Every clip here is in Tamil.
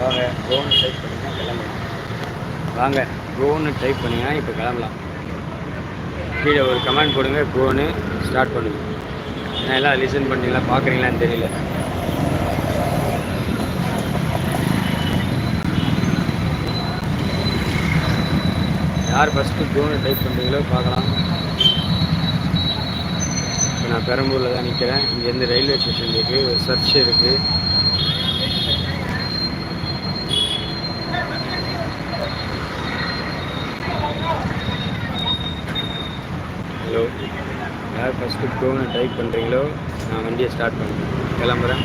வாங்க ட்ரோனு டைப் பண்ணிங்கன்னா கிளம்பலாம். வாங்க ட்ரோனு டைப் பண்ணிங்கன்னா இப்போ கிளம்பலாம். கீழே ஒரு கமெண்ட் போடுங்க ட்ரோனு ஸ்டார்ட் பண்ணுங்க. நான் எல்லாம் லிசன் பண்ணுறீங்களா பார்க்குறீங்களான்னு தெரியல. யார் ஃபஸ்ட்டு ட்ரோனு டைப் பண்ணுறீங்களோ பார்க்கலாம். இப்போ நான் பெரம்பூரில் தான் நிற்கிறேன் இங்கேருந்து ரயில்வே ஸ்டேஷன் இருக்குது ஒரு சர்ச் இருக்குது ஹலோ யார் ஃபஸ்ட்டு கோன்னு டைப் பண்ணுறீங்களோ நான் வண்டியை ஸ்டார்ட் பண்ணுறேன் கிளம்புறேன்.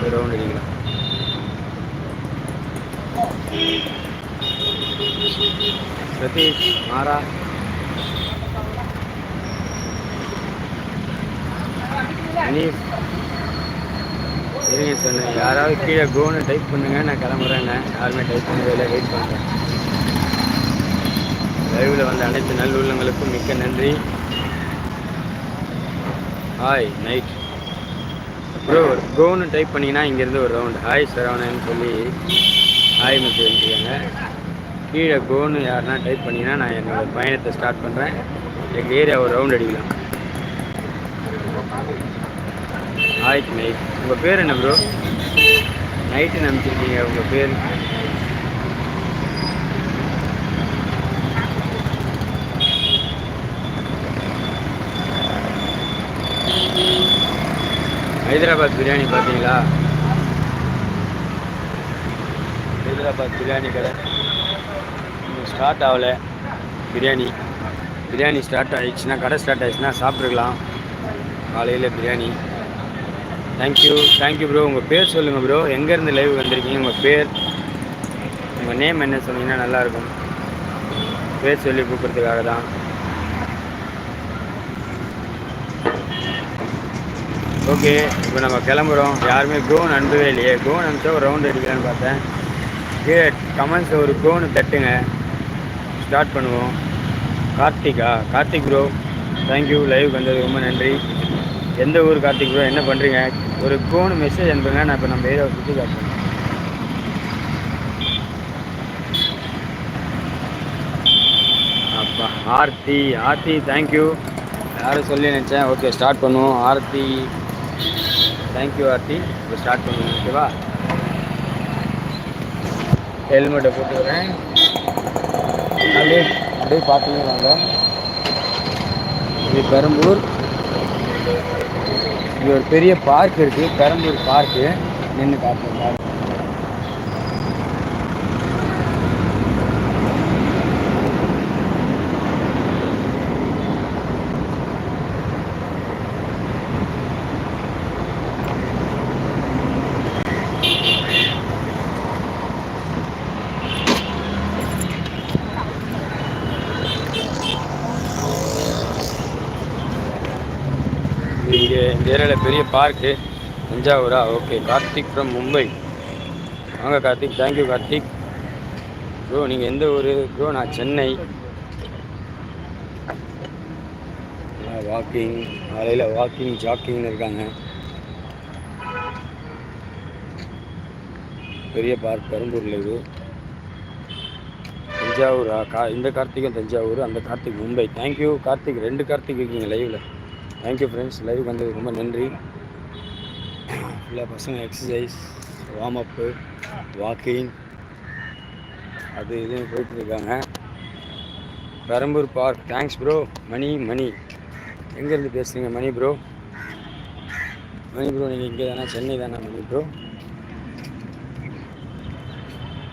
ஒரு ரவுண்ட் அடிக்கலாம். சதீஷ் மாறா. அனீஸ் இருங்க சொன்னேன் யாராவது கீழே கோன்னு டைப் பண்ணுங்க நான் கிளம்புறேங்க யாருமே டைப் பண்ணவே இல்லை வெயிட் பண்ணுறேன் லைவில் வந்த அனைத்து நல்லுள்ளங்களுக்கும் மிக்க நன்றி. ஹாய் நைட் ப்ரோ கோன்னு டைப் பண்ணிங்கன்னா இங்கேருந்து ஒரு ரவுண்ட் ஹாய் சரவணன்னு சொல்லி ஹாய் மெசேஜ் அனுப்பிச்சிருக்காங்க கீழே கோன்னு யாருன்னா டைப் பண்ணிங்கன்னா நான் என்னோட பயணத்தை ஸ்டார்ட் பண்ணுறேன் எங்கள் ஏரியா ஒரு ரவுண்ட் அடிக்கலாம். ஹாய் நைட் உங்கள் பேர் என்ன ப்ரோ நைட்டு நினச்சிருக்கீங்க உங்கள் பேர்? ஹைதராபாத் பிரியாணி பார்த்தீங்களா? ஹைதராபாத் பிரியாணி கடை. இன்னும் ஸ்டார்ட் ஆகலை. பிரியாணி. பிரியாணி ஸ்டார்ட் ஆகிடுச்சுன்னா கடை ஸ்டார்ட் ஆகிடுச்சுன்னா சாப்பிட்ருக்கலாம் காலையில் பிரியாணி. தேங்க்யூ தேங்க்யூ ப்ரோ உங்கள் பேர் சொல்லுங்கள் ப்ரோ எங்கேருந்து லைவ் வந்திருக்கீங்க? உங்கள் பேர்? உங்கள் நேம் என்ன சொன்னீங்கன்னா நல்லாயிருக்கும் பேர் சொல்லி கூப்பிட்றதுக்காக தான் ஓகே இப்போ நம்ம கிளம்புறோம். யாருமே க்ரோன் அனுப்பவே இல்லையே. க்ரோன் அனுப்பிச்சா ஒரு ரவுண்ட் அடிக்கலான்னு பார்த்தேன். கீழே கமெண்ட்ஸ் ஒரு கோனு தட்டுங்க. ஸ்டார்ட் பண்ணுவோம். Karthika Karthik bro thank you live வந்தது ரொம்ப நன்றி. எந்த ஊர் கார்த்திக் ப்ரோ என்ன பண்ணுறீங்க ஒரு க்ரோனு மெசேஜ் அனுப்புங்க. நான் இப்போ நம்ம ஏரியாவை சுற்றி காட்டுறேன். அப்பா ஆர்த்தி ஆர்த்தி தேங்க்யூ யாரும் சொல்லி நினச்சேன். ஓகே ஸ்டார்ட் பண்ணுவோம். ஆர்த்தி தேங்க்யூ ஆர்த்தி இப்போ ஸ்டார்ட் பண்ணுங்க ஓகேவா ஹெல்மெட்டை போட்டுக்கிறேன் அப்படியே அப்படியே பார்த்துங்க வாங்க. இது பெரம்பூர் இங்கே ஒரு பெரிய பார்க் இருக்குது பெரம்பூர் பார்க்கு நின்று காட்டுறேன் இங்கே இந்த ஏரியாவில் பெரிய பார்க்கு தஞ்சாவூரா? ஓகே கார்த்திக் ஃப்ரம் மும்பை வாங்க கார்த்திக். தேங்க்யூ கார்த்திக். ப்ரோ நீங்கள் எந்த ஊர்? ப்ரோ நான் சென்னை. வாக்கிங் காலையில் வாக்கிங் ஜாக்கிங்னு இருக்காங்க. பெரிய பார்க் பெரம்பூரில் இது. தஞ்சாவூரா? கா இந்த கார்த்திக்கும் தஞ்சாவூர் அந்த கார்த்திக் மும்பை தேங்க்யூ கார்த்திக். ரெண்டு கார்த்திக் இருக்கீங்க லைவில் தேங்க்யூ ஃப்ரெண்ட்ஸ் லைவுக்கு வந்தது ரொம்ப நன்றி. ஃபுல்லாக பசங்க எக்ஸசைஸ் வார்ம் அப்பு வாக்கிங் அது இதுன்னு போயிட்டுருக்காங்க Perambur park thanks bro Mani Mani எங்கேருந்து பேசுகிறீங்க மணி ப்ரோ மணி ப்ரோ நீங்கள் இங்கே தானே? சென்னை தானே மணி ப்ரோ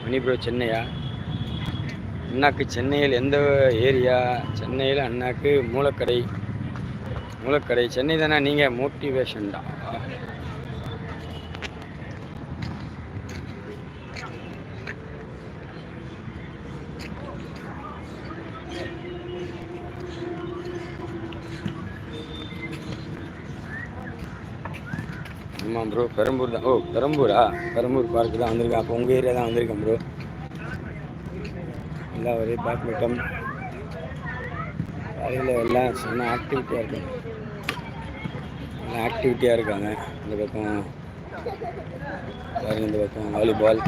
மணி ப்ரோ சென்னையா? அண்ணாக்கு சென்னையில் எந்த ஏரியா? சென்னையில் அண்ணாக்கு மூலக்கடை. மூலக்கடை சென்னை தானே நீங்கள் மோட்டிவேஷன் தான் ஆமாம் ப்ரோ பெரம்பூர் தான். ஓ பெரம்பூரா? பெரம்பூர் பார்க்கு தான் வந்திருக்கேன். அப்போ உங்கள் ஏரியா தான் வந்திருக்கேன் ப்ரோ எல்லா ஒரே பேட்மிட்டன் காலையில் எல்லாம் செம்ம ஆக்டிவிட்டியாக இருக்கும். நல்லா ஆக்டிவிட்டியாக இருக்காங்க. இந்த பக்கம் பாருங்க இந்த பக்கம்? வாலிபால்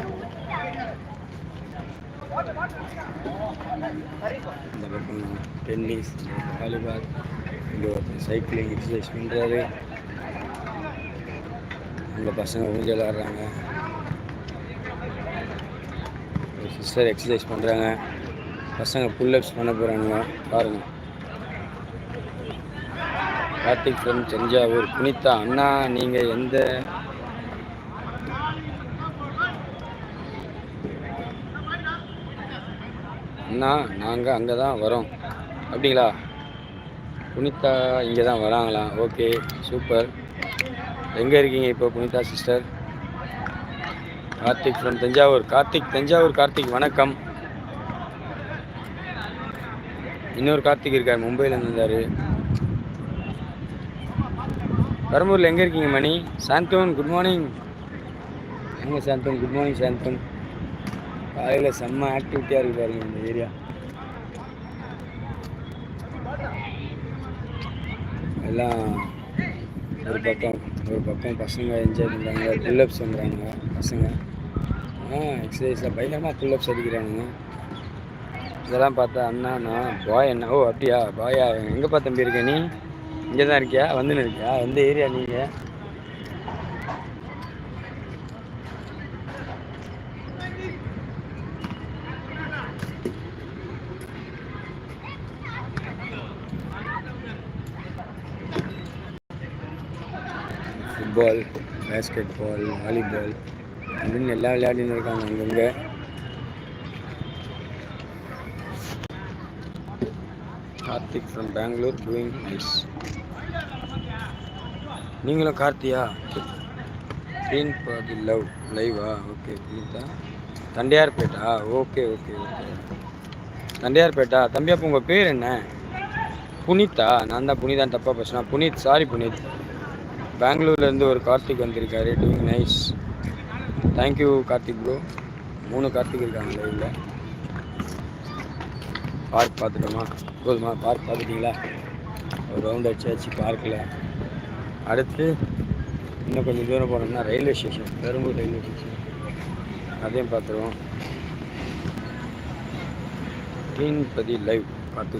இந்த பக்கம் டென்னிஸ் வாலிபால் இந்த பக்கம் சைக்கிளிங் எக்ஸசைஸ் பண்ணுறாரு இந்த பசங்க ஊஞ்சல் ஆடுறாங்க சிஸ்டர் எக்ஸசைஸ் பண்ணுறாங்க பசங்க புல்லப்ஸ் பண்ண போகிறாங்க பாருங்கள் கார்த்திக் ஃப்ரம் தஞ்சாவூர் புனிதா அண்ணா நீங்கள் எந்த அண்ணா நாங்கள் அங்கே தான் வரோம். அப்படிங்களா? புனிதா இங்கே தான் வராங்களா? Okay super. எங்கே இருக்கீங்க இப்போ புனிதா சிஸ்டர்? கார்த்திக் ஃப்ரம் தஞ்சாவூர். கார்த்திக் தஞ்சாவூர் கார்த்திக் வணக்கம். இன்னொரு கார்த்திக் இருக்கார் மும்பையில் இருந்தார். பெரம்பூரில் எங்கே இருக்கீங்க மணி? சாந்தோன் குட் மார்னிங் எங்கே சாந்தோன்? Good morning சாந்தோன். காலையில் செம்ம ஆக்டிவிட்டியாக இருக்கு பாருங்க இந்த ஏரியா எல்லாம் ஒரு பக்கம் ஒரு பக்கம் பசங்க என்ஜாய் பண்ணுறாங்க புல்லப்ஸ் பண்ணுறாங்க பசங்க. எக்ஸசைஸில் பயங்கரமாக புல்லப்ஸ் அடிக்கிறானுங்க. இதெல்லாம் பார்த்தா அண்ணா நான் பாய் என்ன ஓ அப்படியா பாயா எங்கேப்பா தம்பி இருக்க நீ? இங்கே தான் இருக்கியா? வந்துன்னு இருக்கியா? எந்த ஏரியா நீங்கள் ஃபுட்பால் பேஸ்கெட் பால் வாலிபால் அப்படின்னு எல்லா விளையாடின்னு இருக்காங்க அங்கங்கே. Karthik from Bangalore doing nice நீங்களும் கார்த்தியா? க்ரீன் பாதி லவ் லைவா ஓகே புனிதா. தண்டையார்பேட்டா? ஓகே ஓகே ஓகே தண்டையார்பேட்டா? தம்பி அப்போ உங்கள் பேர் என்ன? புனிதா. நான் தான் புனிதான் தப்பாக பேசுனா புனித் சாரி புனித். பெங்களூர்லேருந்து ஒரு கார்த்திக் வந்திருக்காரு. Doing nice thank you Karthik bro மூணு கார்த்திக் இருக்காங்க லைவில் பார்க் பார்த்துட்டோமா? போதுமா? பார்க் பார்த்துட்டிங்களா? ஒரு ரவுண்ட் அடிச்சாச்சு பார்க்கில் அடுத்து இன்னும் கொஞ்சம் தூரம் போனோம்னா railway station Perambur railway station. அதையும் பார்த்துருவோம். தீன்பதி லைவ் பார்த்து.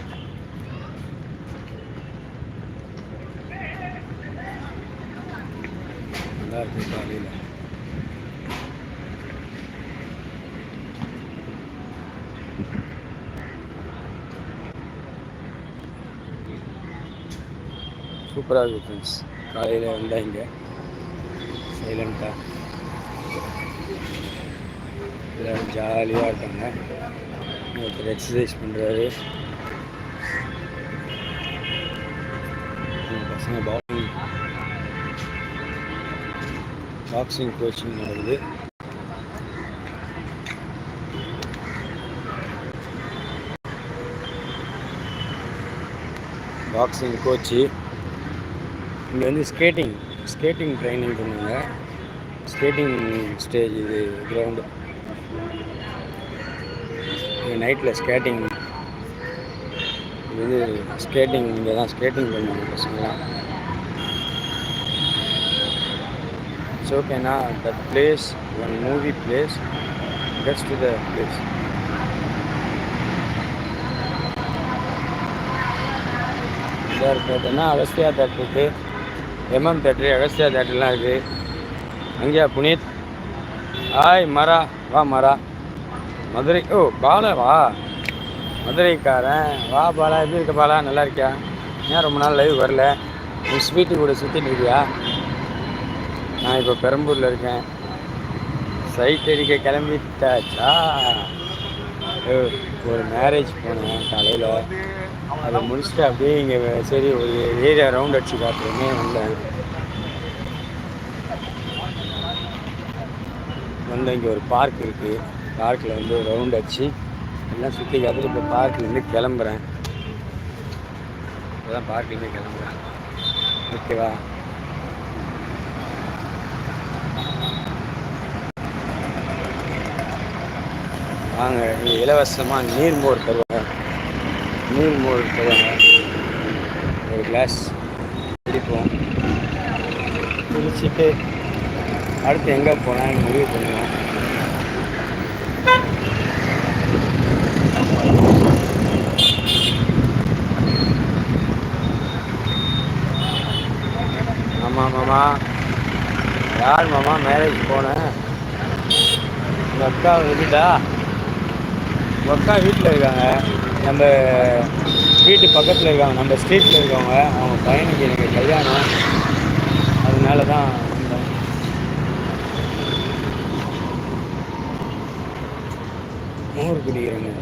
நல்லா இருக்கு காலையில். சூப்பராக இருக்குது ஃப்ரெண்ட்ஸ் காலையில் வந்தால் இங்கே சைலண்ட்டாக எல்லோரும் ஜாலியாக இருக்காங்க. ஒருத்தர் எக்ஸசைஸ் பண்ணுறாரு பசங்க பாக்ஸிங் பாக்ஸிங் கோச்சிங் நடக்குது. பாக்ஸிங் கோச்சு இங்கே வந்து ஸ்கேட்டிங் ஸ்கேட்டிங் ட்ரைனிங் பண்ணுங்க ஸ்கேட்டிங் ஸ்டேஜ் இது கிரவுண்டு நைட்டில் ஸ்கேட்டிங் இது ஸ்கேட்டிங் இங்கே தான் ஸ்கேட்டிங் பண்ணுவாங்க பசங்களாம் இட்ஸ் ஓகேனா that place one movie place best the place இதாக தேட்டர்னா அகஸ்தியா தேட்டர் இருக்குது எம்எம் தேட்டரு அகஸ்தியா தேட்டர்லாம் இருக்குது அங்கேயா புனித்? ஆய் மரா. வா மரா. மதுரை ஓ பாலா வா. மதுரைக்காரன். வா பாலா. எப்படி இருக்க பாலா? நல்லா இருக்கியா? ஏன் ரொம்ப நாள் லைவ் வரல? நீ ஸ்வீட்டு கூட சுற்றிட்டு இருக்கியா? நான் இப்போ பெரம்பூரில் இருக்கேன். சைட் அடிக்க கிளம்பிட்டாச்சா? ஒரு மேரேஜ் போனேன் காலையில். அதை முடிச்சுட்டு அப்படியே இங்கே சரி ஒரு ஏரியா ரவுண்ட் அடிச்சு காட்டுறோமே வந்தேன் வந்து இங்கே ஒரு பார்க் இருக்குது பார்க்கில் வந்து ரவுண்ட் அடிச்சு எல்லாம் சுற்றி காத்துட்டு இப்போ பார்க்லேருந்து கிளம்புறேன். இப்போ தான் பார்க்லேருந்து கிளம்புறேன். ஓகேவா வாங்க இலவசமாக நீர் மோர் தருவாங்க மோல் மோர் ஒரு கிளாஸ் குடிப்போம். குடிச்சிட்டு அடுத்து எங்கே போனான்னு முடிவு பண்ணுவோம் ஆமாம் மாமா யார் மாமா மேரேஜ் போனேன் உங்கள் அக்கா வீட்டா உங்கள் அக்கா வீட்டில் இருக்காங்க. நம்ம வீட்டு பக்கத்தில் இருக்காங்க நம்ம ஸ்ட்ரீட்டில் இருக்கவங்க அவங்க பையனுக்கு எனக்கு கல்யாணம். அதனால தான் வந்தேன் மோர் குடிக்கிறேங்க.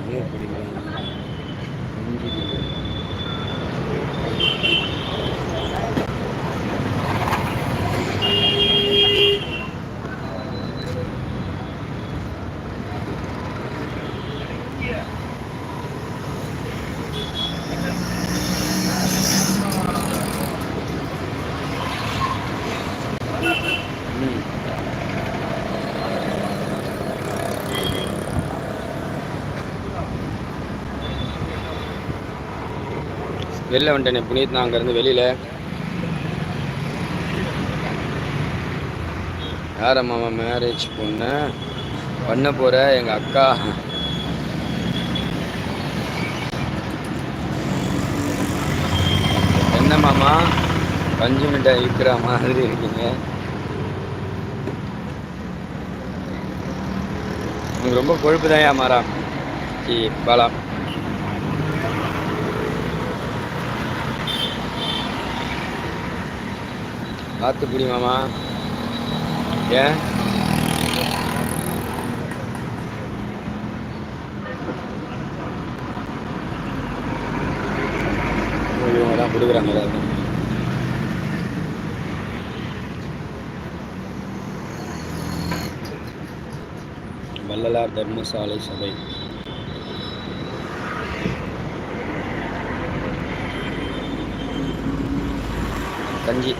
வெளில வந்துட்டேன் புனித் நான் அங்கேருந்து வெளியில். யார் மாமா மேரேஜ் பொண்ணு பண்ண போகிற எங்கள் அக்கா. என்ன மாமா? பஞ்சு மிட்டாய் இருக்கிற மாதிரி இருக்கீங்க. உங்களுக்கு ரொம்ப கொழுப்பு தான் ஏமாறா ஜி பாலா பார்த்து குடி மாமா. ஏன்? தான் கொடுக்குறாங்க எல்லாருக்கும் வள்ளலார் தர்மசாலை சபை. கஞ்சி.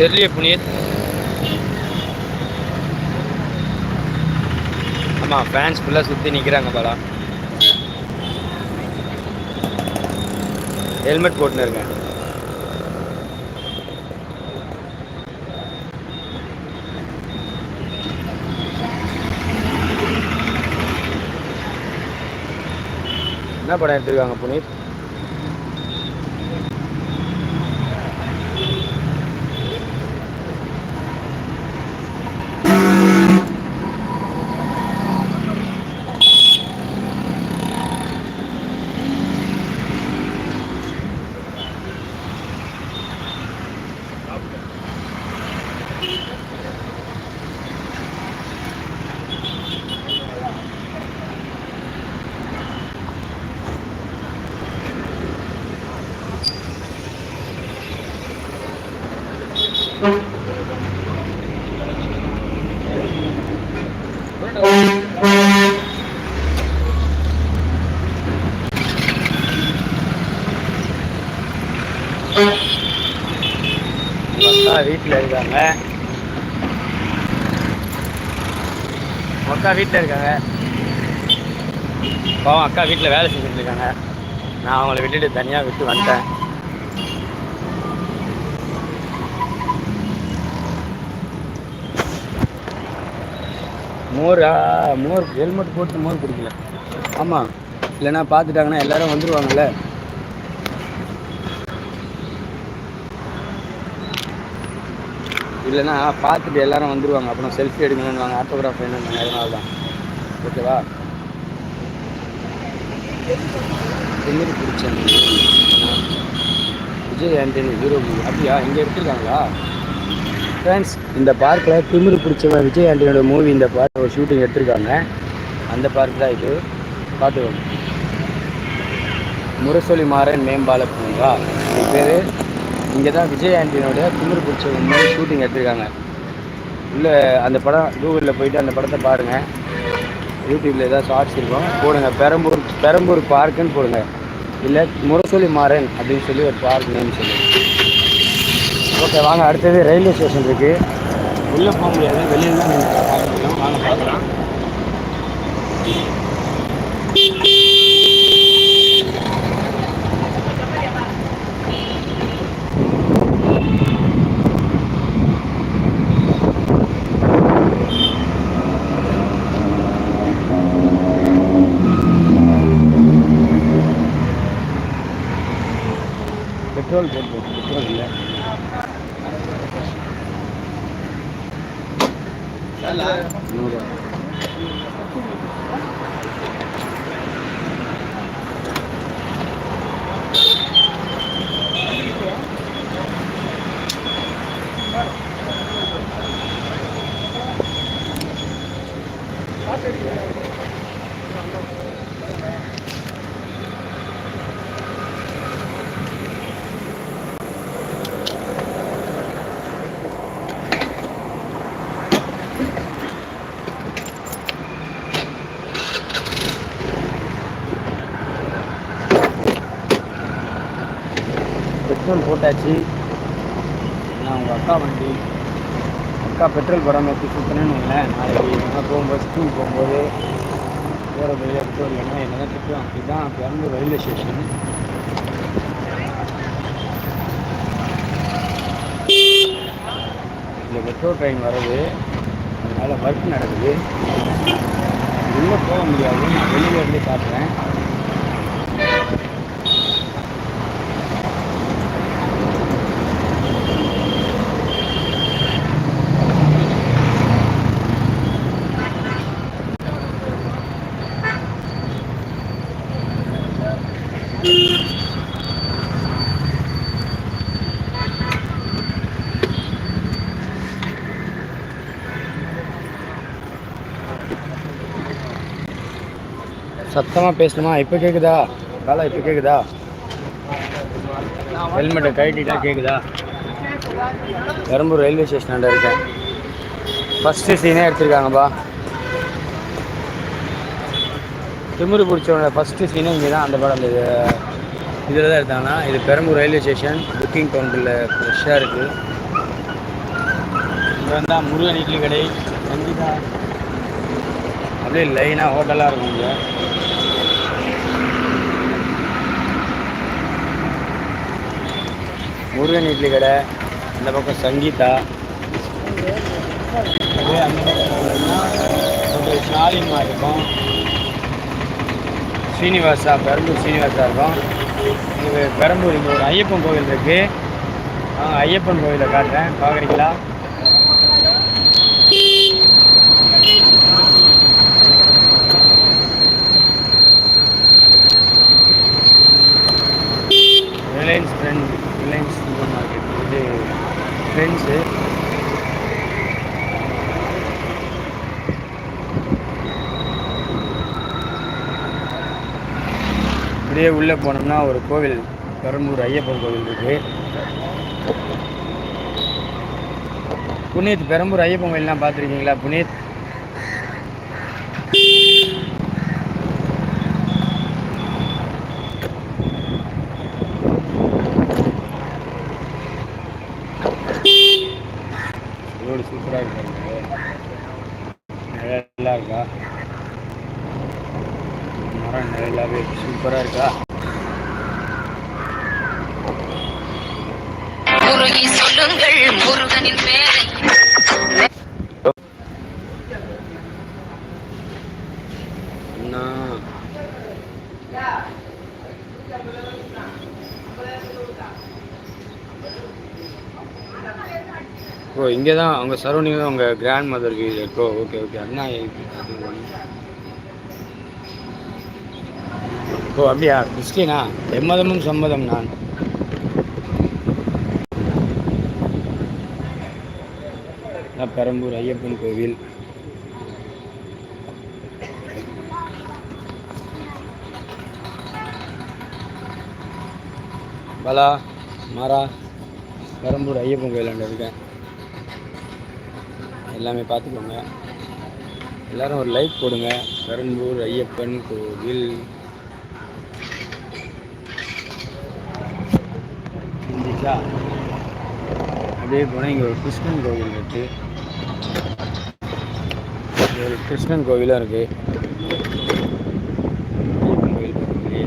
தெரியலையே புனியத் ஆமாம் ஃபேன்ஸ் ஃபுல்லாக சுற்றி நிற்கிறாங்க பாலா. ஹெல்மெட் போட்டுன்னு இருங்க. என்ன படம் எடுத்துருக்காங்க புனித் அக்கா வீட்டில் இருக்காங்க. அக்கா வீட்டில் இருக்காங்க. பாவம் அக்கா வீட்டில் வேலை செஞ்சுட்டு இருக்காங்க. நான் அவங்கள விட்டுட்டு தனியாக விட்டு வந்துட்டேன். மோரா மோர் ஹெல்மெட் போட்டு மோர் பிடிக்கல ஆமாம் இல்லைன்னா பார்த்துட்டாங்கன்னா எல்லாரும் வந்துடுவாங்கல்ல இல்லைன்னா பார்த்துட்டு எல்லாரும் வந்துடுவாங்க அப்புறம் செல்ஃபி எடுக்கணும்னு ஆட்டோகிராஃப் வேணும்னு. அதனால தான் ஓகேவா? திமிரு பிடிச்ச விஜய் ஆண்டனி ஹீரோ மூவி அப்படியா? இங்கே எடுத்துருக்காங்களா? ஃப்ரெண்ட்ஸ் இந்த பார்க்கில் திமிரு பிடிச்சவன் விஜய் ஆண்டனியோட மூவி இந்த பார்க் ஒரு ஷூட்டிங் எடுத்திருக்காங்க. அந்த பார்க் தான் இது. பார்த்துக்கோங்க முரசொலி மாறன் மேம்பால பூங்கா. இது பேர் இங்கே தான் விஜய் ஆண்டியனோட திமிரு பிடிச்ச மூவி ஷூட்டிங் எடுத்திருக்காங்க. உள்ளே அந்த படம் கூகுளில் போயிட்டு அந்த படத்தை பாருங்கள் யூடியூப்பில் ஏதாவது ஷார்ட்ஸ் இருக்கும் போடுங்க. பெரம்பூர் பெரம்பூர் பார்க்குன்னு போடுங்க. இல்லை முரசொலி மாறன் அப்படின்னு சொல்லி ஒரு பார்க் நேம் சொல்லி ஓகே வாங்க அடுத்தது ரயில்வே ஸ்டேஷன் இருக்குது உள்ளே போக முடியாது வெளியில் தான் பார்க்க முடியும் வாங்க பார்க்கலாம். பெட்ரோல் போட்டு பெட்ரோல் இல்லை நூறு பெட்ரோல் போட்டாச்சு. நான் உங்கள் அக்கா வண்டி அக்கா பெட்ரோல் போடாமல் எப்படி சுற்றினேன்னு இல்லை நாளைக்கு நான் போகும்போது ஸ்கூல் போகும்போது போகிற வழியாக பெட்ரோல் வேணும் என்ன தான் திட்டுவான் அப்படிதான் பெரம்பூர் ரயில்வே ஸ்டேஷன். இங்கே மெட்ரோ ட்ரெயின் வருது அதனால் ஒர்க் நடக்குது. உள்ளே போக முடியாது. நான் வெளியில இருந்து காட்டுறேன். சத்தமாக பேசணுமா? இப்போ கேட்குதா காலா இப்போ கேட்குதா ஹெல்மெட்டை கழட்டிட்டா கேட்குதா பெரம்பூர் ரயில்வே ஸ்டேஷனாண்ட இருக்கேன். ஃபஸ்ட்டு சீனே எடுத்திருக்காங்கப்பா. திமுரு பிடிச்சவனோட ஃபஸ்ட்டு சீனே இங்கே தான் அந்த படம் அந்த இதில் தான் எடுத்தாங்கன்னா இது பெரம்பூர் ரயில்வே ஸ்டேஷன் புக்கிங் கவுண்டரில் ஃப்ரெஷ்ஷாக இருக்குது இங்கே வந்தால் முருகன் இட்லி கடை. சங்கீதா அப்படியே லைனாக ஹோட்டலாக இருக்கும் இங்கே. முருகன் இட்லி கடை இந்த பக்கம் சங்கீதா. அப்படியே அந்த பக்கம் ஒரு ஷாலிமா இருக்கும். ஸ்ரீனிவாசா பெரம்பூர் ஸ்ரீனிவாசா இருக்கும். இது பெரம்பூர் இங்கே ஒரு ஐயப்பன் கோவில் இருக்குது ஐயப்பன் கோவிலை காட்டுறேன். பார்க்குறீங்களா Reliance friend Reliance super market இது ஃப்ரெண்ட்ஸு இப்படியே உள்ளே போனோம்னா ஒரு கோவில் பெரம்பூர் ஐயப்பன் கோவில் இருக்கு. புனித் பெரம்பூர் ஐயப்பன் கோயில்லாம் பார்த்துருக்கீங்களா புனித் ரோடு சூப்பராக இருக்கு நல்லா இருக்கா மரம் எல்லாமே சூப்பராக இருக்கா முருகி சொல்லுங்கள் முருகனின் பேரை அண்ணா ஓ இங்கே தான் அவங்க சரௌண்டிங் தான் உங்கள் கிராண்ட் மதருக்கு ப்ரோ ஓகே ஓகே அண்ணா இது- ஓ அப்படியா? கிறிஸ்டினா எம்மதமும் சம்மதம் நான் பெரம்பூர் ஐயப்பன் கோவில். பாலா மாறா பெரம்பூர் ஐயப்பன் கோயிலாண்ட இருக்கேன். எல்லாமே பார்த்துக்கோங்க. எல்லாரும் ஒரு லைக் போடுங்க. பெரம்பூர் ஐயப்பன் கோவில். இருந்துச்சா அப்படியே போனால் இங்கே ஒரு கிருஷ்ணன் கோவில் இருக்கு. ஒரு கிருஷ்ணன் கோவிலும் இருக்குது ஐயப்பன் கோவில் பக்கத்துலயே.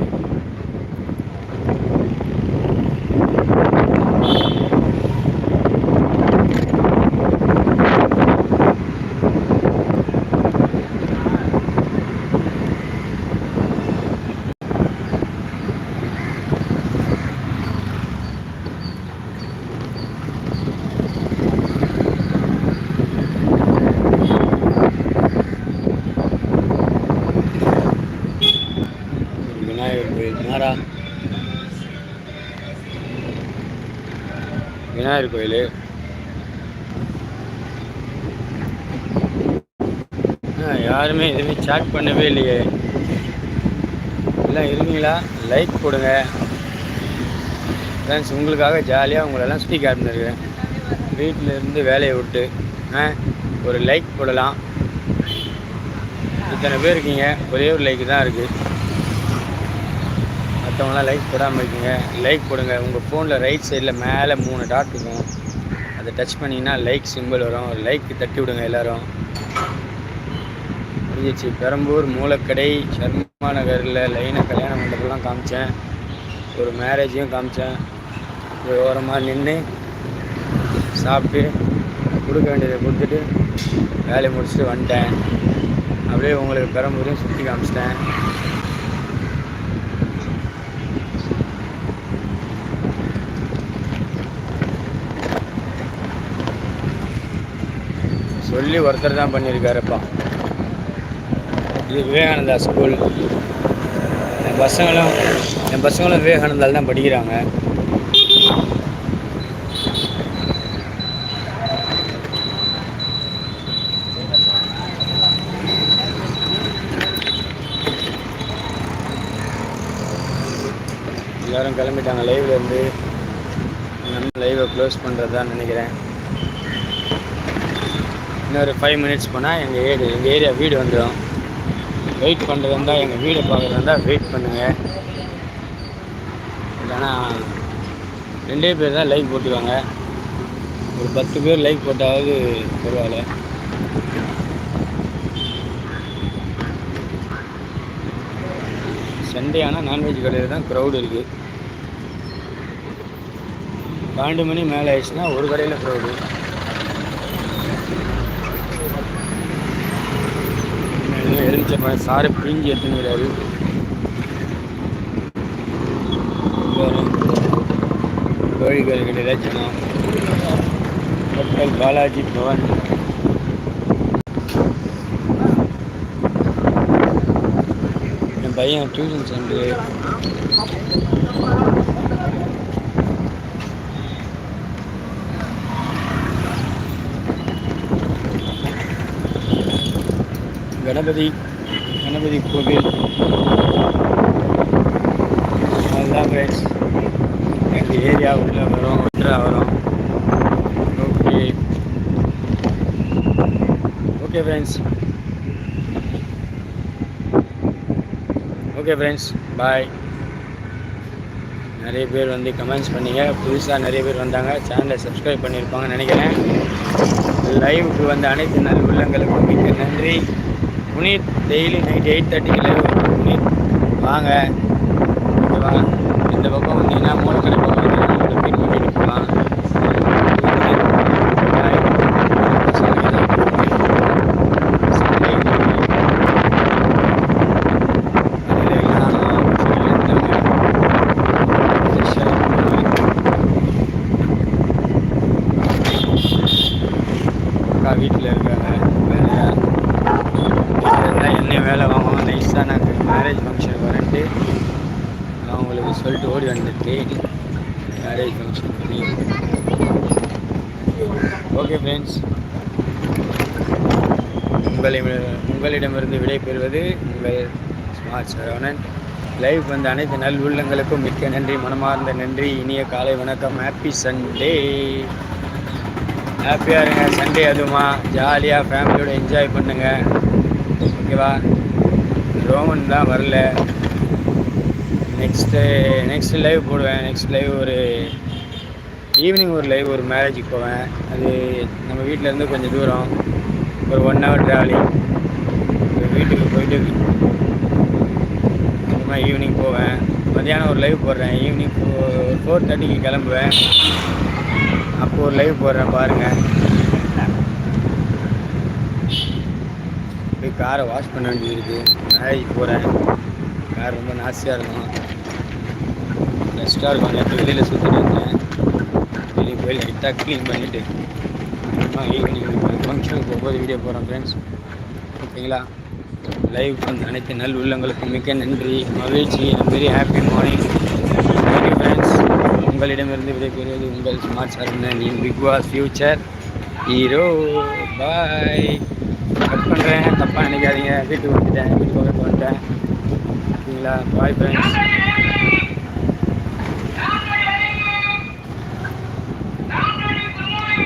விநாயகர் கோயில் மாறா விநாயகர் கோயில். யாருமே எதுவுமே சாட் பண்ணவே இல்லையே. எல்லாம் இருக்கீங்களா லைக் போடுங்க. ஃப்ரெண்ட்ஸ் உங்களுக்காக ஜாலியாக உங்களெல்லாம் சுற்றி காட்டினிருக்கேன் வீட்டில் இருந்து வேலையை விட்டு ஆ, ஒரு லைக் போடலாம். இத்தனை பேர் இருக்கீங்க. ஒரே ஒரு லைக் தான் இருக்குது மற்றவங்களாம் லைக் போடாமல் இருக்கீங்க. லைக் போடுங்க. உங்கள் ஃபோனில் ரைட் சைடில் மேலே மூணு டாட் இருக்கும். அதை டச் பண்ணிங்கன்னா லைக் சிம்பிள் வரும். லைக் தட்டி விடுங்க எல்லோரும். முடிஞ்சிச்சு பெரம்பூர் மூலக்கடை சர்மா நகரில் லைனை கல்யாண மண்டபம்லாம் காமிச்சேன். ஒரு மேரேஜையும் காமிச்சேன். ஒரு ஓரமாக நின்று சாப்பிட்டு கொடுக்க வேண்டியதை கொடுத்துட்டு வேலையை முடிச்சுட்டு வந்துட்டேன். அப்படியே உங்களுக்கு பெரம்பூரையும் சுற்றி காமிச்சிட்டேன். சொல்லி ஒருத்தர் தான் பண்ணியிருக்காருப்பா இது விவேகானந்தா ஸ்கூல். என் பசங்களும் என் பசங்களும் விவேகானந்தாவில் தான் படிக்கிறாங்க. எல்லாரும் கிளம்பிட்டாங்க. லைவ்லேருந்து நம்ம லைவை க்ளோஸ் பண்ணுறது தான் நினைக்கிறேன். இன்னொரு ஃபைவ் மினிட்ஸ் போனால் எங்கள் ஏடு எங்கள் ஏரியா வீடு வந்துடும் வெயிட் பண்ணுறது இருந்தால் எங்கள் வீடை பார்க்குறது இருந்தால் வெயிட் பண்ணுங்கள் இல்லைன்னா ரெண்டே பேர் தான் லைக் போட்டுருவாங்க. ஒரு பத்து பேர் லைக் போட்டாவது பரவாயில்ல. சண்டே ஆனால் நான்வெஜ் கடையில் தான் க்ரௌடு இருக்குது பன்னெண்டு மணி மேலே ஆயிடுச்சுன்னா ஒரு கடையில் க்ரௌடு எலுமிச்சப்பழம் சாரை பிழிஞ்சு எடுத்துக்கிறாரு கோழிக்கறி கடையில் ஜனம். ஹோட்டல் பாலாஜி பவன். என் பையன் டியூஷன் சென்று கணபதி கணபதி கோவில். அதுதான் ஃப்ரெண்ட்ஸ் எங்கள் ஏரியா உள்ளே வரும் ஒன்றா வரும். Okay okay friends okay friends bye நிறைய பேர் வந்து கமெண்ட்ஸ் பண்ணிங்க. புதுசாக நிறைய பேர் வந்தாங்க. சேனலை சப்ஸ்கிரைப் பண்ணியிருப்பாங்கன்னு நினைக்கிறேன். லைவுக்கு வந்த அனைத்து நல்ல உள்ளங்களுக்கும் மிக்க நன்றி. புனித் டெய்லி நைட் எயிட் தேர்ட்டிக்குள்ளே புனித். வாங்க. ஓகேவா இந்த பக்கம் வந்தீங்கன்னா மூலக்கடை பக்கம் வந்தீங்கன்னா மீட் பண்ணிட்டு போகலாம் வீட்டில் இருக்காங்க. வேலையா? வீட்டில் என்ன வேலை வாங்குவோம் நைஸாக நாங்கள் மேரேஜ் ஃபங்க்ஷன் வரேன்ட்டு. நான் உங்களுக்கு சொல்லிட்டு ஓடி வந்துட்டேன். மேரேஜ் ஃபங்க்ஷன் பண்ணி ஓகே ஃப்ரெண்ட்ஸ் உங்களிடம் உங்களிடமிருந்து விடைபெறுவது உங்கள் ஸ்மார்ட் சரவணன். லைவ் வந்த அனைத்து நல் உள்ளங்களுக்கும் மிக்க நன்றி மனமார்ந்த நன்றி. இனிய காலை வணக்கம். ஹாப்பி சண்டே ஹாப்பியாக இருங்க. சண்டே அதுமா. ஜாலியாக ஃபேமிலியோடு என்ஜாய் பண்ணுங்கள் ஓகேவா? ரோமன் தான் வரல. நெக்ஸ்ட்டு நெக்ஸ்ட் லைவ் போடுவேன். நெக்ஸ்ட் லைவ் ஒரு ஈவினிங் ஒரு லைவ் ஒரு மேரேஜுக்கு போவேன். அது நம்ம வீட்டிலேருந்து கொஞ்சம் தூரம். ஒரு ஒன் ஹவர் ட்ராவலிங் வீட்டுக்கு போயிட்டு அப்புறமா ஈவினிங் போவேன். மத்தியானம் ஒரு லைவ் போடுறேன். ஈவினிங் ஃபோர் தேர்ட்டிக்கு கிளம்புவேன். அப்போ ஒரு லைவ் போடுறேன் பாருங்கள் போய் காரை வாஷ் பண்ண வேண்டியது இருக்குது மேரேஜ் போகிறேன் கார் ரொம்ப நாசியாக இருக்கும். பெஸ்ட்டாக இருக்கும். நேற்று வெளியில் சுற்றிட்டு இருந்தேன் வெளியே போய் லைட்டாக க்ளீன் பண்ணிவிட்டு ஈவினிங் ஃபங்க்ஷனுக்கு போகும்போது வீடியோ போகிறேன் ஃப்ரெண்ட்ஸ் ஓகேங்களா? லைவ் வந்து அனைத்து நல் உள்ளங்களுக்கு மிக்க நன்றி. மகிழ்ச்சி. Very happy morning thank you friends உங்களிடமிருந்து விடைபெறுவது உங்கள் smart Saranan big boss future hero bye cut பண்ணுறேன் தப்பாக நினைக்காதீங்க. வீட்டுக்கு வந்துட்டேன். வீட்டுக்கு வந்துட்டேன். ஓகேங்களா? Bye friends